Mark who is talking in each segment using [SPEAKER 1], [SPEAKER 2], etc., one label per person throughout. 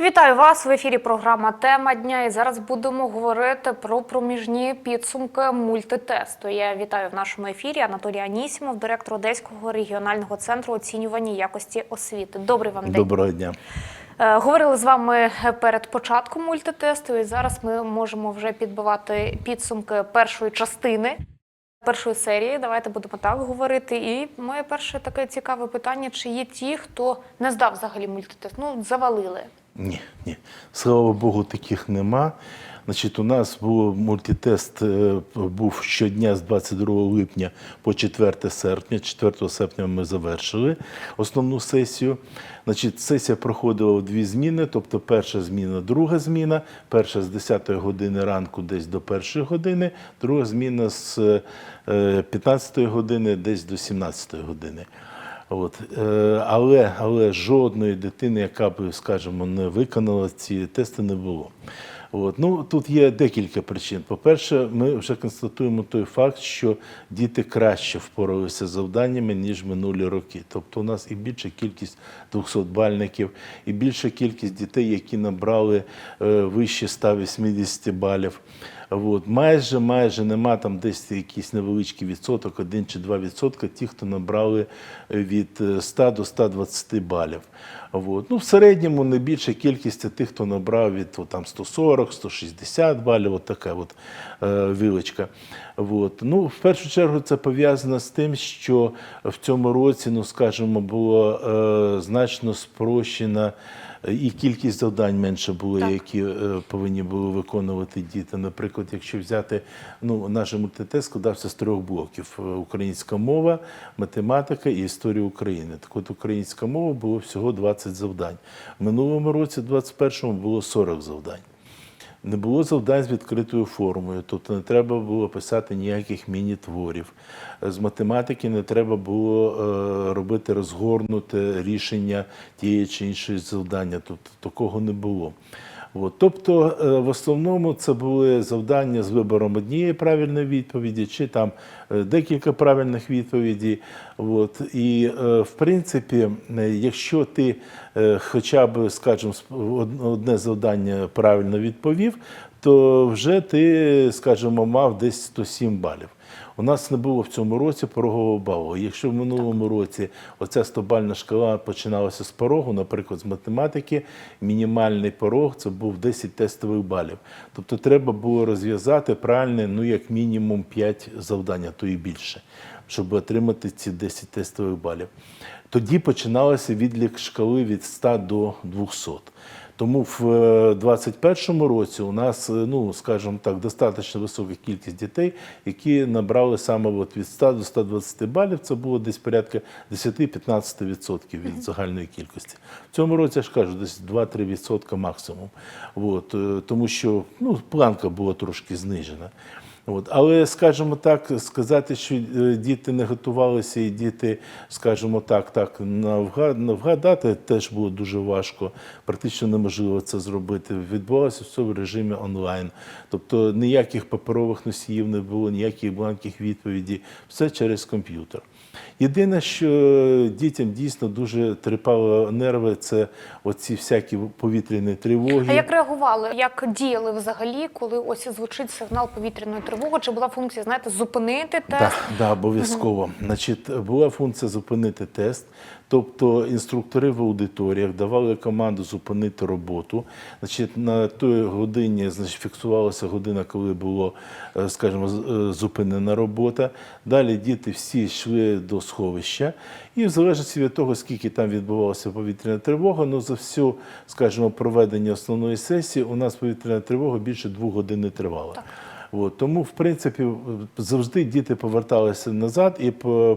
[SPEAKER 1] Вітаю вас в ефірі. Програма Тема дня. І зараз будемо говорити про проміжні підсумки мультитесту. Я вітаю в нашому ефірі Анатолій Анісімов, директор Одеського регіонального центру оцінювання якості освіти. Добрий вам день.
[SPEAKER 2] Доброго дня.
[SPEAKER 1] Е, Говорили з вами перед початком мультитесту, і зараз ми можемо вже підбивати підсумки першої частини. Першої серії, давайте будемо так говорити. І моє перше таке цікаве питання: чи є ті, хто не здав взагалі мультитест? Ну, завалили.
[SPEAKER 2] Ні, ні. Слава Богу, таких нема. Значить, у нас був мультитест е, був щодня з 22 липня по 4 серпня. 4 серпня ми завершили основну сесію. Значить, сесія проходила в дві зміни, тобто перша зміна, друга зміна. Перша з 10 години ранку десь до 1 години, друга зміна з е, 15 години десь до 17 години. От. Е, Але, але жодної дитини, яка б, скажімо, не виконала ці тести, не було. От. Ну, тут є декілька причин. По-перше, ми вже констатуємо той факт, що діти краще впоралися з завданнями, ніж минулі роки. Тобто у нас і більша кількість 200-бальників, і більша кількість дітей, які набрали е, вище 180 балів. От. Майже, майже нема там десь якийсь невеличкий відсоток, 1 чи 2 відсотка, ті, хто набрали від е, 100 до 120 балів. От. Ну, в середньому не більша кількість тих, хто набрав від о, там, 140, 160 балів, от така от, е, вилочка. От. Ну, в першу чергу це пов'язано з тим, що в цьому році, ну, скажімо, було е, значно спрощена і кількість завдань менше було,
[SPEAKER 1] Так.
[SPEAKER 2] які е, повинні були виконувати діти. Наприклад, якщо взяти ну, наш МТТ складався з трьох блоків: Е, українська мова, математика і історія України. Так от українська мова було всього 20 завдань. В минулому році, 21-му, було 40 завдань. Не було завдань з відкритою формою, тобто не треба було писати ніяких міні-творів. З математики не треба було е, робити розгорнуте рішення тієї чи іншої завдання. Тобто такого не було. От. Тобто, е, в основному це були завдання з вибором однієї правильної відповіді, чи там е, декілька правильних відповідей. От. І, е, в принципі, якщо ти хоча б, скажімо, одне завдання правильно відповів, то вже ти, скажімо, мав десь 107 балів. У нас не було в цьому році порогового балу. Якщо в минулому році оця 100-бальна шкала починалася з порогу, наприклад, з математики, мінімальний порог це був 10 тестових балів. Тобто треба було розв'язати правильно, ну як мінімум 5 завдань, а то і більше, щоб отримати ці 10 тестових балів. Тоді починалося відлік шкали від 100 до 200. Тому в 2021 році у нас, е, ну скажімо так, достатньо висока кількість дітей, які набрали саме от від 100 до 120 балів. Це було десь порядка 10-15% від загальної кількості. В цьому році я ж кажу, десь 2-3% максимум. От, е, тому що ну, планка була трошки знижена. От. Але, скажімо так, сказати, що е, діти не готувалися, і діти, скажімо так, так навга- навгадати теж було дуже важко, практично неможливо це зробити. Відбувалося все в режимі онлайн. Тобто ніяких паперових носіїв не було, ніяких бланків відповіді, все через комп'ютер. Єдине, що дітям дійсно дуже трипало нерви, це оці всякі повітряні тривоги.
[SPEAKER 1] А як реагували? Як діяли взагалі, коли ось звучить сигнал повітряної тривоги? Чи була функція, знаєте, зупинити тест?
[SPEAKER 2] Так, да, обов'язково. Значить, була функція зупинити тест. Тобто інструктори в аудиторіях давали команду зупинити роботу. Значить, на той годині значить, фіксувалася година, коли було, е, скажімо, е, зупинена робота. Далі діти всі йшли до сховища, і в залежності від того, скільки там відбувалася повітряна тривога, ну за всю, скажімо, проведення основної сесії у нас повітряна тривога більше двох годин не тривала. От, тому, в принципі, завжди діти поверталися назад і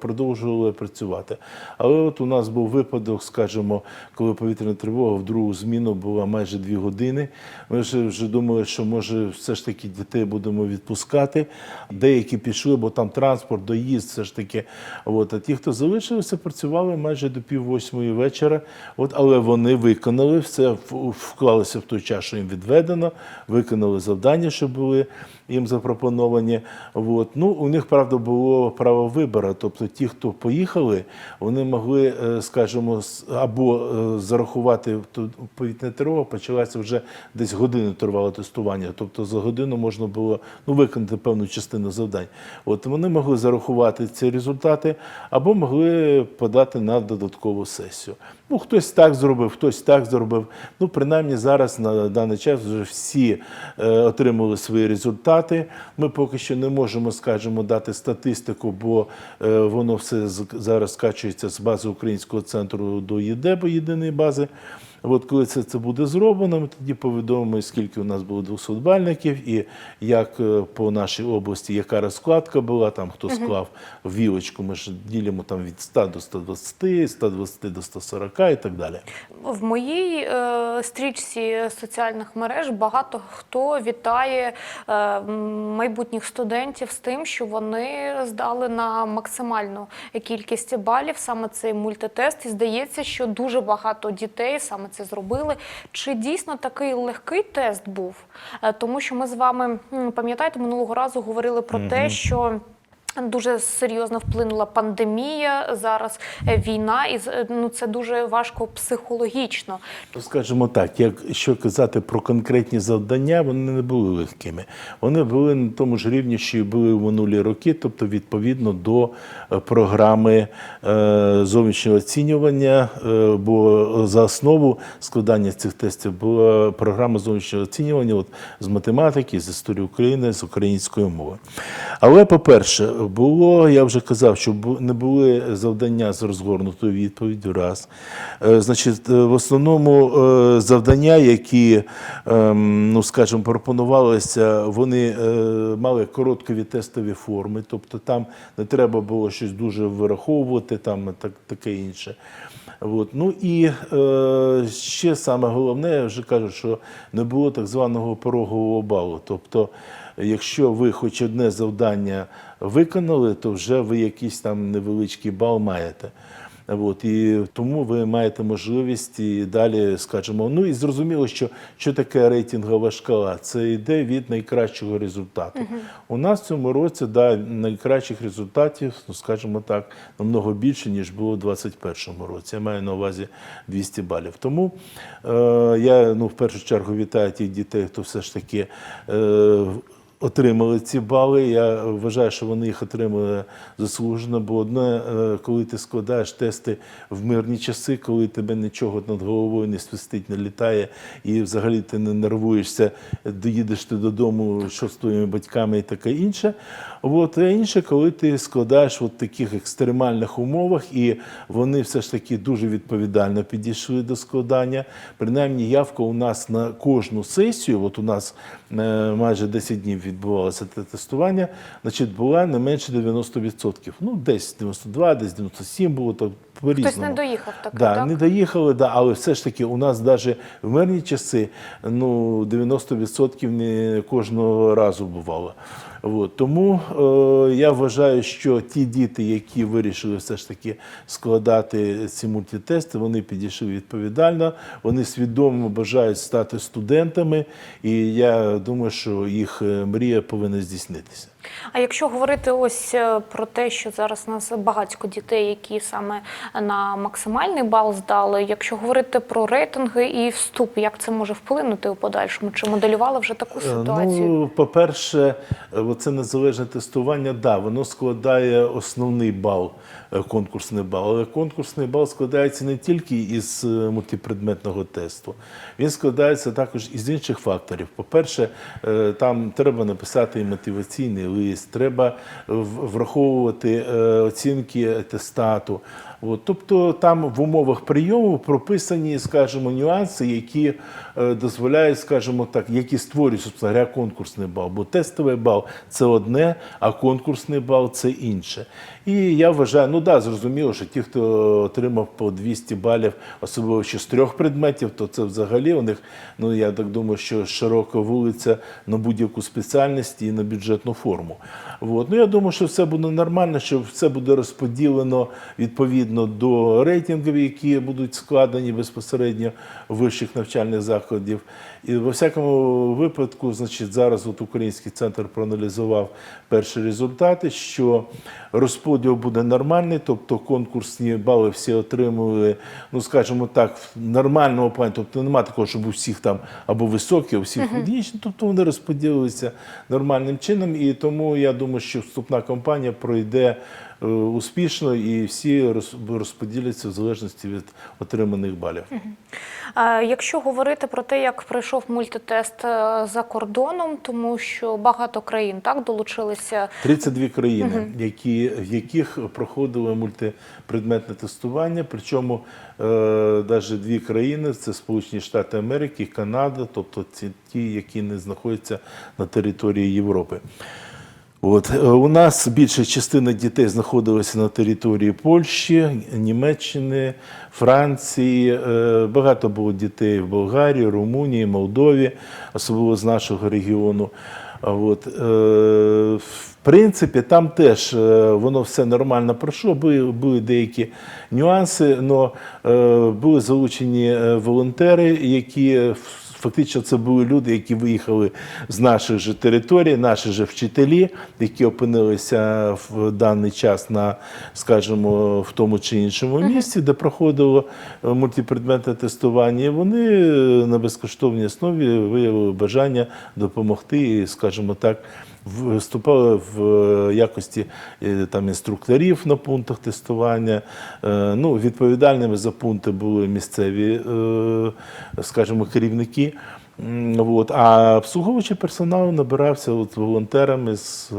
[SPEAKER 2] продовжували працювати. Але от у нас був випадок, скажімо, коли повітряна тривога в другу зміну була майже дві години. Ми вже, вже думали, що може все ж таки дітей будемо відпускати. Деякі пішли, бо там транспорт, доїзд, все ж таки. От, а ті, хто залишилися, працювали майже до пів восьмої вечора. От, але вони виконали все, вклалися в той час, що їм відведено, виконали завдання, що були. Їм запропоновані. От. Ну, у них, правда, було право вибору. Тобто ті, хто поїхали, вони могли, е, скажімо, або е, зарахувати ту- тривога, почалася вже десь годину тривало тестування. Тобто за годину можна було ну, виконати певну частину завдань. От вони могли зарахувати ці результати, або могли подати на додаткову сесію. Ну, хтось так зробив, хтось так зробив. Ну, принаймні зараз на даний час вже всі е, отримали свої результати. Ми поки що не можемо, скажімо, дати статистику, бо е, воно все зараз скачується з бази українського центру до ЄДЕБ, єдиної бази. От коли це, це буде зроблено, ми тоді повідомимо, скільки у нас було 200 бальників, і як е, по нашій області, яка розкладка була, там хто склав вілочку, ми ж ділимо там від 100 до 120, 120 до 140 і так далі.
[SPEAKER 1] В моїй е, стрічці соціальних мереж багато хто вітає е, майбутніх студентів з тим, що вони здали на максимальну кількість балів саме цей мультитест. І здається, що дуже багато дітей саме це зробили. Чи дійсно такий легкий тест був? Е, тому що ми з вами пам'ятаєте, минулого разу говорили про те, що. Дуже серйозно вплинула пандемія, зараз е, війна, і з- ну це дуже важко психологічно.
[SPEAKER 2] Ну, Скажімо так, якщо казати про конкретні завдання, вони не були легкими. Вони були на тому ж рівні, що і були в минулі роки, тобто відповідно до е, програми е, зовнішнього оцінювання, е, бо за основу складання цих тестів була програма зовнішнього оцінювання от, з математики, з історії України, з української мови. Але, по-перше, було, я вже казав, що не були завдання з розгорнутою відповіддю. Раз. Е, Значить, е, в основному е, завдання, які, ем, ну скажімо, пропонувалися, вони мали короткові тестові форми, тобто там не треба було щось дуже вираховувати, там так, таке інше. От. Ну і е, ще саме головне, я вже кажу, що не було так званого порогового балу. Тобто, якщо ви хоч одне завдання виконали, то вже ви якийсь там невеличкий бал маєте. От, і тому ви маєте можливість і далі, скажімо, ну і зрозуміло, що, що таке рейтингова шкала. Це йде від найкращого результату. У нас в цьому році да, найкращих результатів, ну скажімо так, намного більше, ніж було у 2021 році. Я маю на увазі 200 балів. Тому е, я ну, в першу чергу вітаю тих дітей, хто все ж таки. Е, отримали ці бали. Я вважаю, що вони їх отримали заслужено, бо одне, е, коли ти складаєш тести в мирні часи, коли тебе нічого над головою не свистить, не літає, і взагалі ти не нервуєшся, доїдеш ти додому, що з твоїми батьками і таке інше. От, а інше, коли ти складаєш в таких екстремальних умовах, і вони все ж таки дуже відповідально підійшли до складання. Принаймні, явка у нас на кожну сесію, от у нас е, майже 10 днів відбувалося те тестування, значить, була не менше 90%. Ну, десь 92, десь 97 було, то по-різному.
[SPEAKER 1] Хтось не доїхав так,
[SPEAKER 2] да,
[SPEAKER 1] так?
[SPEAKER 2] Не доїхали, да, але все ж таки у нас навіть в мирні часи ну, 90% не кожного разу бувало. От. Тому е, я вважаю, що ті діти, які вирішили все ж таки складати ці мультитести, вони підійшли відповідально, вони свідомо бажають стати студентами, і я думаю, що їх е, мрія повинна здійснитися.
[SPEAKER 1] А якщо говорити ось е, про те, що зараз у нас багатько дітей, які саме на максимальний бал здали, якщо говорити про рейтинги і вступ, як це може вплинути у подальшому? Чи моделювали вже таку
[SPEAKER 2] Е,
[SPEAKER 1] ситуацію?
[SPEAKER 2] Ну, по-перше, е, це незалежне тестування, да, воно складає основний бал, конкурсний бал, але конкурсний бал складається не тільки із мультипредметного тесту, він складається також із інших факторів. По-перше, там треба написати і мотиваційний лист, треба враховувати е, оцінки атестату. От, тобто там в умовах прийому прописані, скажімо, нюанси, які е, дозволяють, скажімо так, які створюють собственно говоря, конкурсний бал. Бо тестовий бал це одне, а конкурсний бал це інше. І я вважаю, ну да, зрозуміло, що ті, хто отримав по 200 балів, особливо ще з трьох предметів, то це взагалі у них, ну я так думаю, що широка вулиця на будь-яку спеціальність і на бюджетну форму. От. Ну я думаю, що все буде нормально, що все буде розподілено відповідно відповідно до рейтингів, які будуть складені безпосередньо вищих навчальних закладів. І во всякому випадку, значить, зараз от Український центр проаналізував перші результати, що розподіл буде нормальний, тобто конкурсні бали всі отримали, ну скажімо так, в нормальному плані. Тобто немає такого, щоб у всіх там або високі, а у всіх одиничні, тобто вони розподілилися нормальним чином. І тому я думаю, що вступна кампанія пройде успішно і всі розподіляться в залежності від отриманих балів.
[SPEAKER 1] Е, Якщо говорити про те, як пройшов мультитест е, за кордоном, тому що багато країн так долучилися
[SPEAKER 2] 32 країни, які, в яких проходило мультипредметне тестування. Причому е, навіть дві країни це Сполучені Штати Америки Канада, тобто ці ті, які не знаходяться на території Європи. От е, у нас більша частина дітей знаходилася на території Польщі, Німеччини, Франції. Е, Багато було дітей в Болгарії, Румунії, Молдові, особливо з нашого регіону. От, е, в принципі, там теж воно все нормально пройшло. Були, були деякі нюанси, але були залучені волонтери, які Фактично, це були люди, які виїхали з наших же територій, наші же вчителі, які опинилися в даний час на, скажімо, в тому чи іншому місці, де проходило е, мультипредметне тестування. І вони е, на безкоштовній основі виявили бажання допомогти, скажімо так, виступали в е, якості е, там інструкторів на пунктах тестування. Е, Ну, відповідальними за пункти були місцеві, скажімо, керівники. От. А обслуговуючий персонал набирався от волонтерами з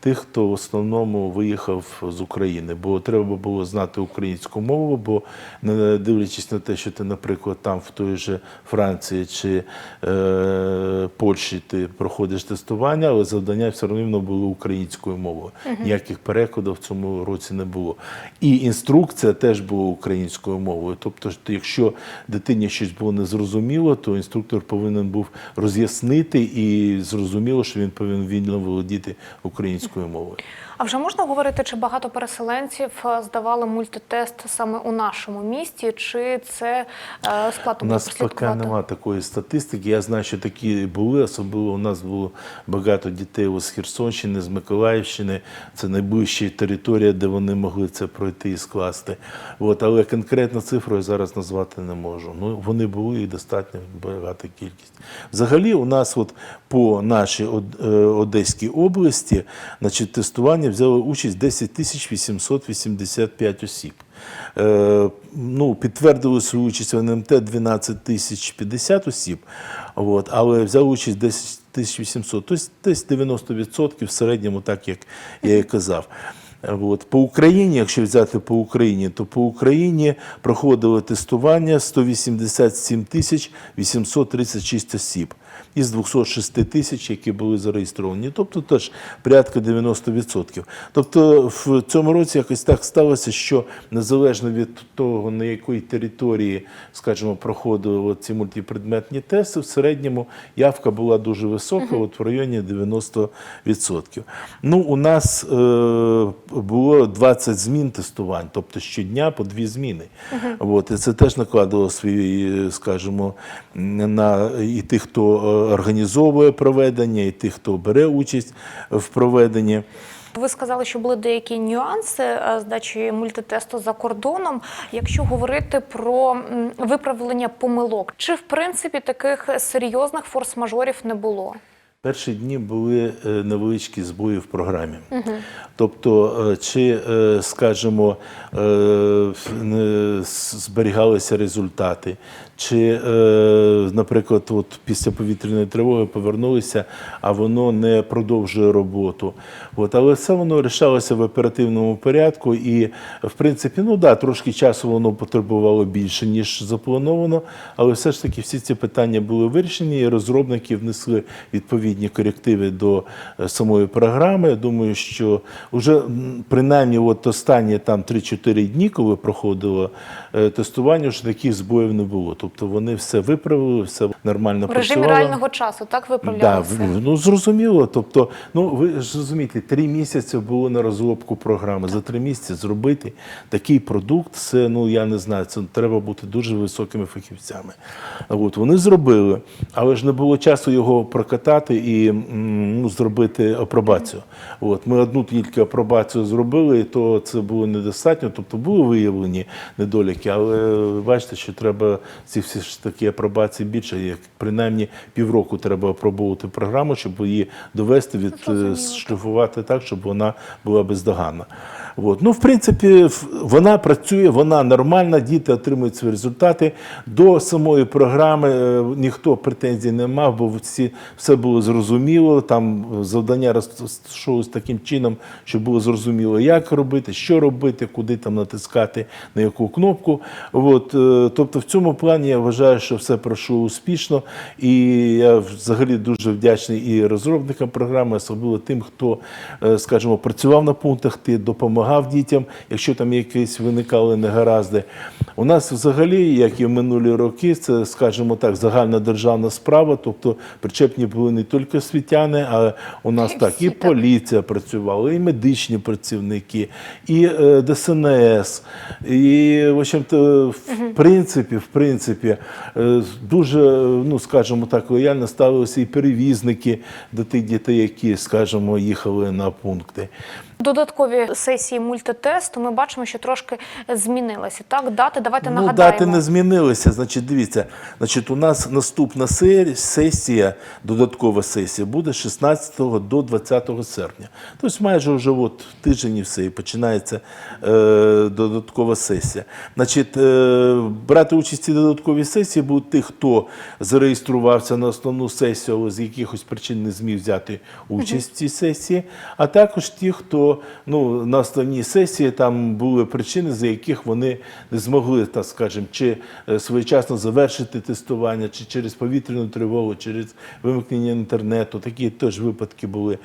[SPEAKER 2] тих, хто в основному виїхав з України, бо треба було знати українську мову, бо не дивлячись на те, що ти, наприклад, там в той же Франції чи е, Польщі ти проходиш тестування, але завдання все одно було українською мовою. Ніяких перекладів в цьому році не було. І інструкція теж була українською мовою. Тобто, якщо дитині щось було незрозуміло, то інструктор повинен був роз'яснити і зрозуміло, що він повинен вільно володіти українською мовою.
[SPEAKER 1] А вже можна говорити, чи багато переселенців е, здавали мультитест саме у нашому місті, чи це е, складно
[SPEAKER 2] У нас поки немає такої статистики. Я знаю, що такі були, особливо у нас було багато дітей з Херсонщини, з Миколаївщини. Це найближча територія, де вони могли це пройти і скласти. От, але конкретну цифру я зараз назвати не можу. Ну, вони були і достатньо багата кількість. Взагалі, у нас от по нашій е, Одеській області значить, тестування взяли участь 10 тисяч 885 осіб. Е, ну, підтвердили свою участь в НМТ 12 тисяч 50 осіб, от, але взяли участь 10 тисяч 800, тобто десь 90% в середньому, так як я і казав. От. По Україні, якщо взяти по Україні, то по Україні проходили тестування 187 тисяч 836 осіб із 206 тисяч, які були зареєстровані. Тобто теж порядка 90%. Тобто в цьому році якось так сталося, що незалежно від того, на якій території, скажімо, проходили ці мультипредметні тести, в середньому явка була дуже висока, от в районі 90%. Ну, у нас е, було 20 змін тестувань, тобто щодня по дві зміни. От, і це теж накладало е, скажімо, на і тих, хто е, організовує проведення, і тих, хто бере участь в проведенні.
[SPEAKER 1] Ви сказали, що були деякі нюанси е, здачі мультитесту за кордоном. Якщо говорити про виправлення помилок, чи в принципі таких серйозних форс-мажорів не було?
[SPEAKER 2] Перші дні були е, невеличкі збої в програмі. Тобто, е, чи, е, скажімо, зберігалися результати, чи, наприклад, от після повітряної тривоги повернулися, а воно не продовжує роботу. От, але все воно рішалося в оперативному порядку, і, в принципі, ну да, трошки часу воно потребувало більше, ніж заплановано, але все ж таки всі ці питання були вирішені, і розробники внесли відповідні відповідні корективи до е, самої програми. Я думаю, що вже принаймні от останні там 3-4 дні, коли проходило е, тестування, вже таких збоїв не було. Тобто вони все виправили, все нормально
[SPEAKER 1] В режимі
[SPEAKER 2] працювало.
[SPEAKER 1] реального часу, так
[SPEAKER 2] Да,
[SPEAKER 1] виправляли все?
[SPEAKER 2] ну зрозуміло. Тобто, ну ви ж розумієте, три місяці було на розробку програми. За три місяці зробити такий продукт, це ну я не знаю, це треба бути дуже високими фахівцями. От вони зробили, але ж не було часу його прокатати і ну, зробити апробацію. От ми одну тільки апробацію зробили, і то це було недостатньо. Тобто були виявлені недоліки, але бачите, що треба ці всі ж такі апробації більше, як принаймні півроку треба опробувати програму, щоб її довести, від шліфувати так, щоб вона була бездоганна. От. Ну, в принципі, вона працює, вона нормальна, діти отримують свої результати. До самої програми е, ніхто претензій не мав, бо всі, все було зрозуміло. Там завдання розташовувалось таким чином, щоб було зрозуміло, як робити, що робити, куди там натискати, на яку кнопку. От, е, тобто, в цьому плані я вважаю, що все пройшло успішно. І я взагалі дуже вдячний і розробникам програми, особливо тим, хто, е, скажімо, працював на пунктах, ти допомагав дітям, якщо там якісь виникали негаразди. У нас взагалі, як і в минулі роки, це, скажімо так, загальна державна справа, тобто причепні були не тільки освітяни, а у нас так і поліція працювала, і медичні працівники, і е, ДСНС, і в общем-то, в принципі, в принципі, е, дуже, ну скажімо так, лояльно ставилися і перевізники до тих дітей, які, скажімо, їхали на пункти.
[SPEAKER 1] Додаткові сесії мультитесту ми бачимо, що трошки змінилися. Так, дати, давайте
[SPEAKER 2] Ну,
[SPEAKER 1] нагадаємо.
[SPEAKER 2] дати не змінилися. Значить, дивіться, значить, у нас наступна сесія, додаткова сесія, буде 16 до 20 серпня. Тобто майже вже от тиждень і все, і починається е, додаткова сесія. Значить, е, брати участь у цій додатковій сесії будуть ті, хто зареєструвався на основну сесію, але з якихось причин не зміг взяти участь в цій сесії, а також ті, хто ну, на основній сесії там були причини, за яких вони не змогли, так скажемо, чи е, своєчасно завершити тестування, чи через повітряну тривогу, через вимкнення інтернету. Такі теж випадки були.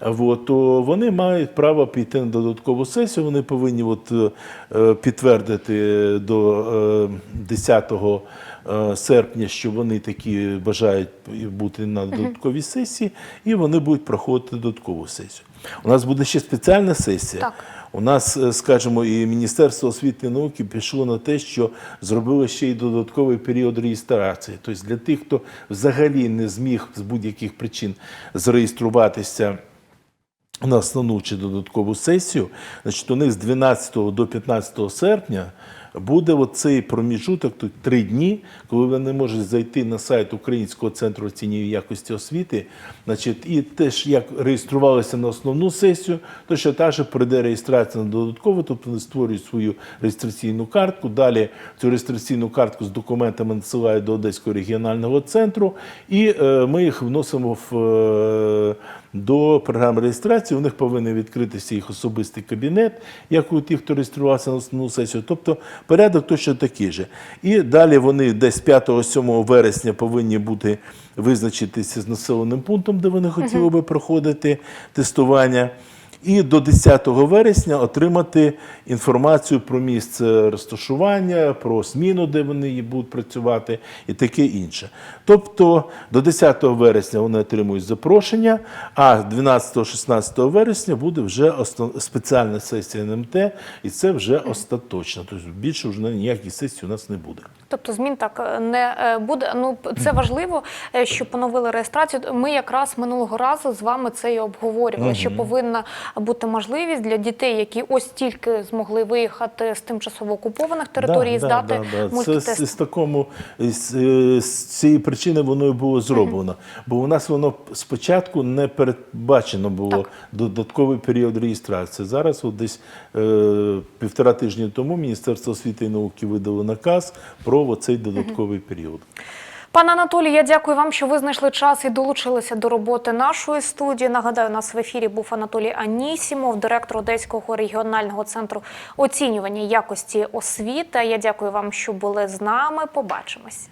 [SPEAKER 2] От, то вони мають право піти на додаткову сесію. Вони повинні от, е, е, підтвердити до е, 10 е, серпня, що вони такі бажають бути на додатковій сесії, і вони будуть проходити додаткову сесію. У нас буде ще спеціальна сесія.
[SPEAKER 1] Так.
[SPEAKER 2] У нас, е, скажімо, і Міністерство освіти і науки пішло на те, що зробило ще й додатковий період реєстрації. Тобто для тих, хто взагалі не зміг з будь-яких причин зареєструватися на основну чи додаткову сесію, значить, у них з 12 до 15 серпня буде оцей проміжуток, тут три дні, коли вони можуть зайти на сайт Українського центру оцінювання якості освіти, значить, і теж як реєструвалися на основну сесію, то ще та ж прийде реєстрація на додаткову, тобто вони створюють свою реєстраційну картку. Далі цю реєстраційну картку з документами надсилають до Одеського регіонального центру, і е, ми їх вносимо в. е, до програми реєстрації у них повинен відкритися їх особистий кабінет, як у тих, хто реєструвався на основну сесію. Тобто порядок точно такий же. І далі вони десь 5-7 вересня повинні бути визначитися з населеним пунктом, де вони хотіли би проходити тестування. І до 10 вересня отримати інформацію про місце розташування, про зміну, де вони будуть працювати, і таке інше. Тобто до 10 вересня вони отримують запрошення, а 12-16 вересня буде вже спеціальна сесія НМТ, і це вже остаточно. Тобто більше вже ніяких сесій у нас не буде.
[SPEAKER 1] Тобто змін так е, не е, буде. Ну це важливо, е, що поновили реєстрацію. Ми якраз минулого разу з вами це і обговорювали. Що повинна бути можливість для дітей, які ось тільки змогли виїхати з тимчасово окупованих територій, і здати
[SPEAKER 2] Це
[SPEAKER 1] мультитест.
[SPEAKER 2] з, з такому з, е, з цієї причини воно і було зроблено. Бо у нас воно спочатку не передбачено було
[SPEAKER 1] Так.
[SPEAKER 2] додатковий період реєстрації. Зараз, от десь е, півтора тижні тому, Міністерство освіти і науки видало наказ про цей додатковий період.
[SPEAKER 1] Пане Анатолій, я дякую вам, що ви знайшли час і долучилися до роботи нашої студії. Нагадаю, у нас в ефірі був Анатолій Анісімов, директор Одеського регіонального центру оцінювання якості освіти. Я дякую вам, що були з нами. Побачимось.